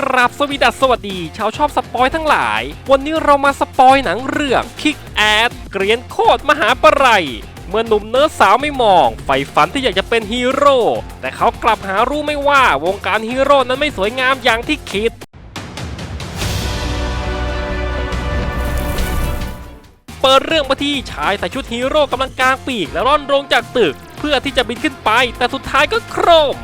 กราบสวีดัสสวัสดี ชาวชอบสปอยทั้งหลาย วันนี้เรามาสปอยหนังเรื่องคิกแอดเกรียนโคตรมหาปะไรเมื่อหนุ่มเนิร์ดสาวไม่มองใฝ่ฝันที่อยากจะเป็นฮีโร่แต่เขากลับหารู้ไม่ว่าวงการฮีโร่นั้นไม่สวยงามอย่างที่คิด เปิดเรื่องมาที่ชายใส่ชุดฮีโร่กำลังกางปีกและร่อนลงจากตึก เพื่อที่จะบินขึ้นไป แต่สุดท้ายก็โครม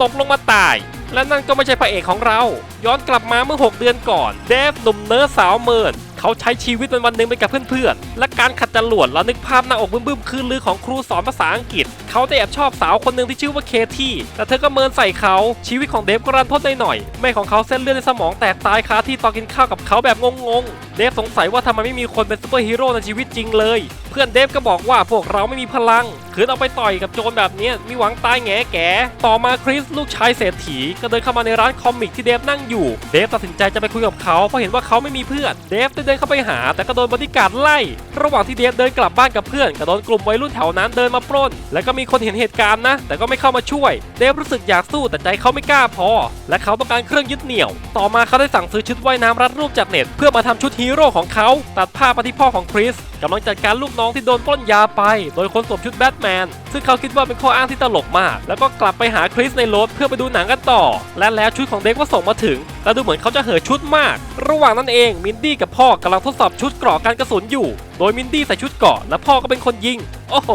ตกลงมาตาย และนั่นก็ไม่ใช่พระเอกของเรา ย้อนกลับมาเมื่อ 6 เดือนก่อน เดฟหนุ่มเนิร์ดสาวเมินเขาใช้ชีวิตวันวันหนึ่งไปกับเพื่อนๆ และการขัดจรวดเรานึกภาพหน้าอกบึ้มๆคืนลือของครูสอนภาษาอังกฤษ เขาได้แอบชอบสาวคนหนึ่งที่ชื่อว่าเคที่แต่เธอก็เมินใส่เขาชีวิตของเดฟก็รันทดหน่อยๆแม่ของเขาเส้นเลือดในสมองแตกตายคาที่ตอนกินข้าวกับเขาแบบงงๆ เดฟสงสัยว่าทำไมไม่มีคนเป็นซูเปอร์ฮีโร่ในชีวิตจริงเลย เพื่อนเดฟก็บอกว่าพวกเราไม่มีพลัง คืนเอาไปต่อยกับโจรแบบนี้มีหวังตายแง่แก่ ต่อมาคริสลูกชายเศรษฐีก็เดินเข้ามาในร้านคอมิกที่เดฟนั่งอยู่ เดฟตัดสินใจจะไปคุยกับเขาเพราะเห็นว่าเขาไม่มีเพื่อน เดฟได้เดินเข้าไปหา แต่ก็โดนบอดี้การ์ดไล่ ระหว่างที่เดฟเดินกลับบ้านกับเพื่อนก็โดนกลุ่มวัยรุ่นแถวนั้นเดินมาปล้น แล้วก็มีคนเห็นเหตุการณ์นะ แต่ก็ไม่เข้ามาช่วย เดฟรู้สึกอยากสู้แต่ใจเขาไม่กล้าพอ และเขาต้องการเครื่องยึดเหนี่ยว ต่อมาเขาได้สั่งซื้อชุดว่ายน้ำรัดรูปจากเน็ตเพื่อมาทำชุดฮีีโร่ของเขาตัดภาพมาที่พ่อของคริสกำลังจัดการลูกน้องที่โดนปล้นยาไป โดยคนสวมชุดแบทแมน ซึ่งเขาคิดว่าเป็นข้ออ้างที่ตลกมาก แล้วก็กลับไปหาคริสในรถเพื่อไปดูหนังกันต่อ และแล้วชุดของเด็กก็ส่งมาถึง และดูเหมือนเขาจะเห่อชุดมาก ระหว่างนั้นเองมินดี้กับพ่อกำลังทดสอบชุดเกราะกันกระสุนอยู่ โดยมินดี้ใส่ชุดเกราะและพ่อก็เป็นคนยิง โอ้โห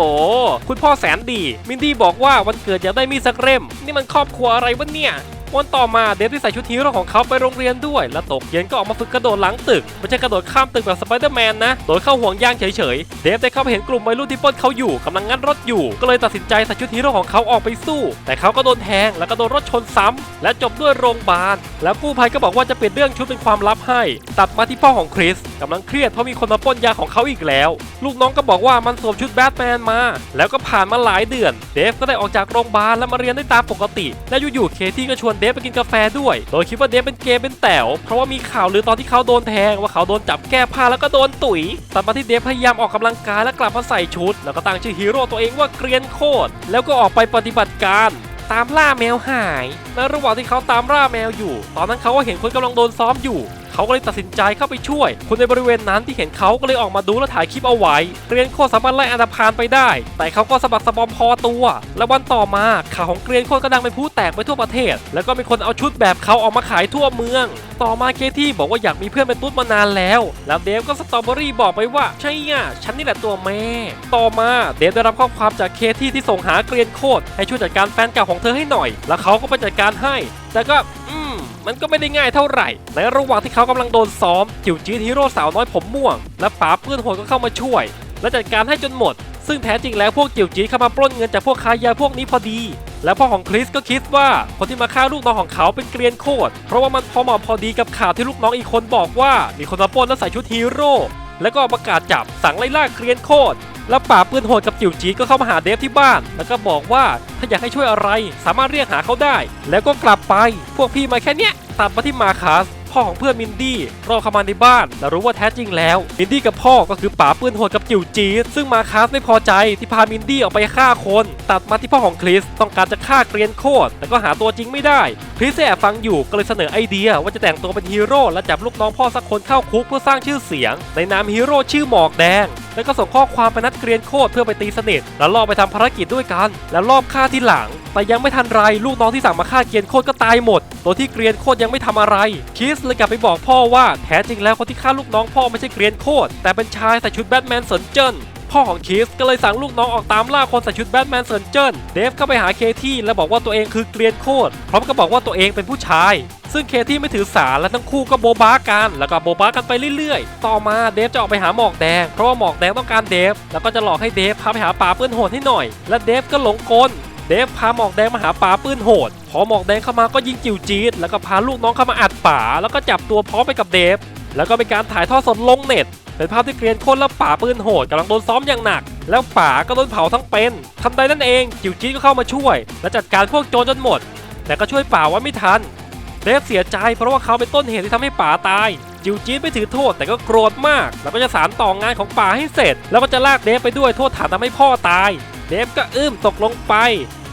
คุณพ่อแสนดี มินดี้บอกว่าวันเกิดอยากได้มีดสักเล่ม นี่มันครอบครัวอะไรวะเนี่ย วันต่อมาเดฟที่ใส่ชุดฮีโร่ของเขาไปโรงเรียนด้วย และตกเย็นก็ออกมาฝึกกระโดดหลังตึกไม่ใช่กระโดดข้ามตึกแบบสไปเดอร์แมนนะโดยเข้าห่วงยางเฉยๆ เดฟได้เข้าไปเห็นกลุ่มวัยรุ่นที่ป้นเขาอยู่กำลังงัดรถอยู่ ก็เลยตัดสินใจใส่ชุดฮีโร่ของเขาออกไปสู้ แต่เขาก็โดนแทงแล้วก็โดนรถชนซ้ำและจบด้วยโรงพยาบาล แล้วกู้ภัยก็บอกว่าจะเปลี่ยนเรื่องชุดเป็นความลับให้ ตัดมาที่พ่อของคริสกำลังเครียดเพราะมีคนมาป้นยาของเขาอีกแล้ว ลูกน้องก็บอกว่ามันสวมชุดแบทแมนมา แล้วก็ผ่านมาหลายเดือน เดฟก็ได้ออกจากโรงพยาบาลแล้วมาเรียนได้ตามปกติ และอยู่ๆเคที่ก็ชวนเดฟไปกินกาแฟด้วย โดยคิดว่าเดฟเป็นเกย์เป็นแต๋วเพราะว่ามีข่าวลือตอนที่เขาโดนแทงว่าเขาโดนจับแก้ผ้าแล้วก็โดนตุ๋ยตัดมาที่เดฟพยายามออกกำลังกายและกลับมาใส่ชุด แล้วก็ตั้งชื่อฮีโร่ตัวเองว่าเกรียนโคตรแล้วก็ออกไปปฏิบัติการตามล่าแมวหายในระหว่างที่เขาตามล่าแมวอยู่ ตอนนั้นเขาก็เห็นคนกำลังโดนซ้อมอยู่ เขาก็เลยตัดสินใจเข้าไปช่วย คนในบริเวณนั้นที่เห็นเขาก็เลยออกมาดูและถ่ายคลิปเอาไว้ เกรียนโคสามารถไล่อันธพาลไปได้ แต่เขาก็สะบักสะบอมพอตัว และวันต่อมาข่าวของเกรียนโคก็ดังเป็นผู้แตกไปทั่วประเทศ แล้วก็มีคนเอาชุดแบบเขาออกมาขายทั่วเมือง ต่อมาเคที่บอกว่าอยากมีเพื่อนเป็นตุ๊ดมานานแล้ว แล้วเดฟก็สตรอเบอรี่บอกไปว่าใช่อะฉันนี่แหละตัวแม่ ต่อมาเดฟได้รับข้อความจากเคที่ที่ส่งหาเกรียนโคตรให้ช่วยจัดการแฟนเก่าของเธอให้หน่อย แล้วเขาก็ไปจัดการให้ แต่ก็อื มันก็ไม่ได้ง่ายเท่าไหร่ ในระหว่างที่เขากำลังโดนซ้อมจิ๋วจี๊ดฮีโร่สาวน้อยผมม่วง และป๋าเพื่อนโหดก็เข้ามาช่วย และจัดการให้จนหมด ซึ่งแท้จริงแล้วพวกจิ๋วจี๊ดเข้ามาปล้นเงินจากพวกค้ายาพวกนี้พอดี และพ่อของคริสก็คิดว่าคนที่มาฆ่าลูกน้องของเขาเป็นเกรียนโคตรเพราะว่ามันพอเหมาะพอดีกับข่าวที่ลูกน้องอีกคนบอกว่ามีคนมาปล้นและใส่ชุดฮีโร่แล้วก็ประกาศจับสั่งไล่ล่าเกรียนโคตร แล้วป่าปืนโหดกับจิ๋วจีก็เข้ามาหาเดฟที่บ้าน แล้วก็บอกว่าถ้าอยากให้ช่วยอะไร สามารถเรียกหาเขาได้ แล้วก็กลับไป พวกพี่มาแค่เนี้ยตัดมาที่มาคัส พ่อของเพื่อนมินดี้รอเข้ามาในบ้าน และรู้ว่าแท้จริงแล้ว มินดี้กับพ่อก็คือป่าปืนโหดกับจิ๋วจีดซึ่งมาคัสไม่พอใจที่พามินดี้ออกไปฆ่าคน ตัดมาที่พ่อของคริสต้องการจะฆ่าเกรียนโคตรแต่ก็หาตัวจริงไม่ได้ คริสแอบฟังอยู่ก็เลยเสนอไอเดียว่าจะแต่งตัวเป็นฮีโร่และจับลูกน้องพ่อสักคนเข้าคุกเพื่อสร้างชื่อเสียง ในนามฮีโร่ชื่อหมอกแดงแล้วก็ส่งข้อความไปนัดเกรียนโคตรเพื่อไปตีสนิทแล้วล่อไปทำภารกิจด้วยกัน แล้วรอบฆ่าที่หลัง แต่ยังไม่ทันไรลูกน้องที่สั่งมาฆ่าเกรียนโคตรก็ตายหมด ตัวที่เกรียนโคตรยังไม่ทำอะไร คิสเลยกลับไปบอกพ่อว่าแท้จริงแล้วคนที่ฆ่าลูกน้องพ่อไม่ใช่เกรียนโคตรแต่เป็นชายใส่ชุดแบทแมนเซนเจิ้นพ่อของคิสก็เลยสั่งลูกน้องออกตามล่าคนใส่ชุดแบทแมนเซินเจิ้นเดฟเข้าไปหาเคที่และบอกว่าตัวเองคือเกรียนโคตรพร้อมกับบอกว่าตัวเองเป็นผู้ชาย ซึ่งเคที่ไม่ถือสาและทั้งคู่ก็โบบากันแล้วก็โบบากันไปเรื่อยๆ ต่อมาเดฟจะออกไปหาหมอกแดงเพราะว่าหมอกแดงต้องการเดฟแล้วก็จะหลอกให้เดฟพาไปหาป่าเปืนโหดให้หน่อย และเดฟก็หลงกล เดฟพาหมอกแดงมาหาป่าปืนโหด พอหมอกแดงเข้ามาก็ยิงจิวจีดแล้วก็พาลูกน้องเข้ามาอัดป่าแล้วก็จับตัวพร้อมไปกับเดฟ แล้วก็เป็นการถ่ายทอดสดลงเน็ต เป็นภาพที่เกรียนโคนและป่าปืนโหดกำลังโดนซ้อมอย่างหนัก แล้วป่าก็โดนเผาทั้งเป็นทันใดนั่นเองจิวจีดก็เข้ามาช่วย และจัดการพวกโจรจนหมด แต่ก็ช่วยป่าไว่าไม่ทันเดฟเสียใจเพราะว่าเขาเป็นต้นเหตุที่ทำให้ป่าตายจิวจีดไม่ถือโทษแต่ก็โกรธมาก แล้วก็จะสารต่องานของป่าให้เสร็จ แล้วก็จะลากเดฟไปด้วยโทษฐานทำให้พ่อตาย เดฟก็อึ้มตกลงไป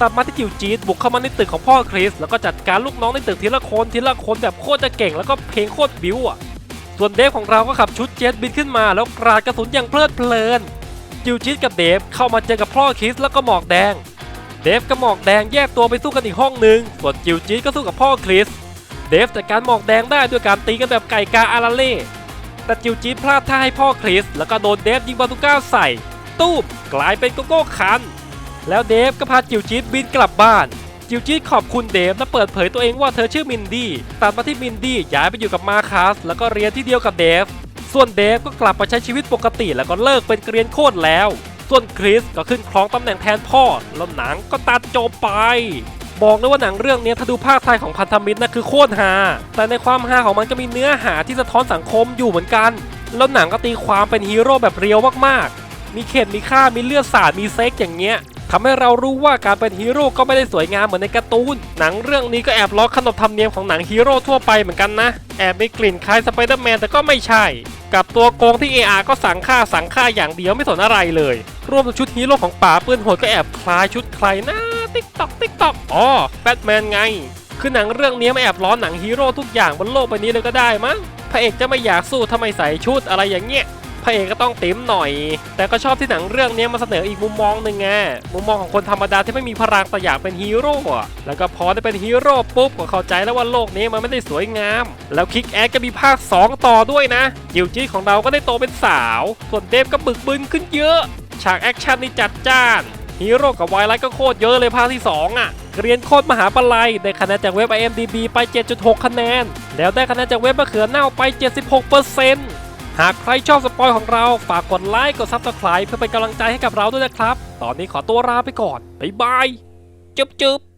ตัดมาที่จิวจีดบุกเข้ามาในตึกของพ่อคริส แล้วก็จัดการลูกน้องในตึกทีละคนทีละคนแบบโคตรจะเก่งแล้วก็เพลงโคตรบิวอะ ส่วนเดฟของเราก็ขับชุดเจ็ตบินขึ้นมา แล้วกราดกระสุนอย่างเพลิดเพลิน จิวจีดกับเดฟเข้ามาเจอกับพ่อคริสแล้วก็หมอกแดง เดฟกับหมอกแดงแยกตัวไปสู้กันอีกห้องหนึ่งส่วนจิวจีดก็สู้กับพ่อคริส เดฟจัดการหมอกแดงได้ด้วยการตีกันแบบไก่กาอาราเล่แต่จิวจีดพลาดท่าให้พ่อคริส แล้วก็โดนเดฟยิงบาตูก้าใส่ ตูมกลายเป็นโกโก้คัน แล้วเดฟก็พาจิวจีดบินกลับบ้าน จิวจีดขอบคุณเดฟและเปิดเผยตัวเองว่าเธอชื่อมินดี้ตัดมาที่มินดี้ย้ายไปอยู่กับมาคัสแล้วก็เรียนที่เดียวกับเดฟ ส่วนเดฟก็กลับมาใช้ชีวิตปกติแล้วก็เลิกเป็นเกรียนโคตรแล้ว ส่วนคริสก็ขึ้นครองตำแหน่งแทนพ่อแล้วหนังก็ตัดจบไปบอกเลยว่าหนังเรื่องนี้ถ้าดูภาคไทยของพันธมิตรนะคือโคตรฮาแต่ในความฮาของมันก็มีเนื้อหาที่สะท้อนสังคมอยู่เหมือนกัน แล้วหนังก็ตีความเป็นฮีโร่แบบเรียวมากๆ มีเข็ดมีฆ่ามีเลือดสาดมีเซ็กอย่างเงี้ยทำให้เรารู้ว่าการเป็นฮีโร่ก็ไม่ได้สวยงามเหมือนในการ์ตูน หนังเรื่องนี้ก็แอบล้อขนบธรรมเนียมของหนังฮีโร่ทั่วไปเหมือนกันนะ แอบมีกลิ่นคล้ายสไปเดอร์แมนแต่ก็ไม่ใช่ กับตัวโกงที่ AR ก็สั่งฆ่าสั่งฆ่าอย่างเดียวไม่สนอะไรเลย รวมถึงชุดฮีโร่ของป่าปืนโหดก็แอบคล้ายชุดใครนะติ๊กตอกติ๊กตอกอ๋อแบทแมนไง คือหนังเรื่องนี้ไม่แอบล้อหนังฮีโร่ทุกอย่างบนโลกใบนี้เลยก็ได้มั้งพระเอกจะไม่อยากสู้ทำไมใส่ชุดอะไรอย่างเงี้ย พระเอกก็ต้องติ๋มหน่อย แต่ก็ชอบที่หนังเรื่องนี้มาเสนออีกมุมมองหนึ่งไงมุมมองของคนธรรมดาที่ไม่มีพลังแต่อยากเป็นฮีโร่แล้วก็พอได้เป็นฮีโร่ปุ๊บก็เข้าใจแล้วว่าโลกนี้มันไม่ได้สวยงาม แล้วคิกแอดก็มีภาค 2 ต่อด้วยนะจิวจีของเราก็ได้โตเป็นสาว ส่วนเดฟก็บึกบึนขึ้นเยอะ ฉากแอคชั่นนี่จัดจ้านฮีโร่กับไวไลท์ก็โคตรเยอะเลยภาคที่ 2 อะ เรียนโคตรมหาปลัยได้คะแนนจากเว็บ IMDB ไป 7.6 คะแนน แล้วได้คะแนนจากเว็บมะเขือเน่าไป 76% หากใครชอบสปอยของเราฝากกดไลค์กดซับสไคร b e เพื่อเป็นกำลังใจให้กับเราด้วยนะครับ ตอนนี้ขอตัวลาไปก่อน บ๊ายบาย จุ๊บจุ๊บ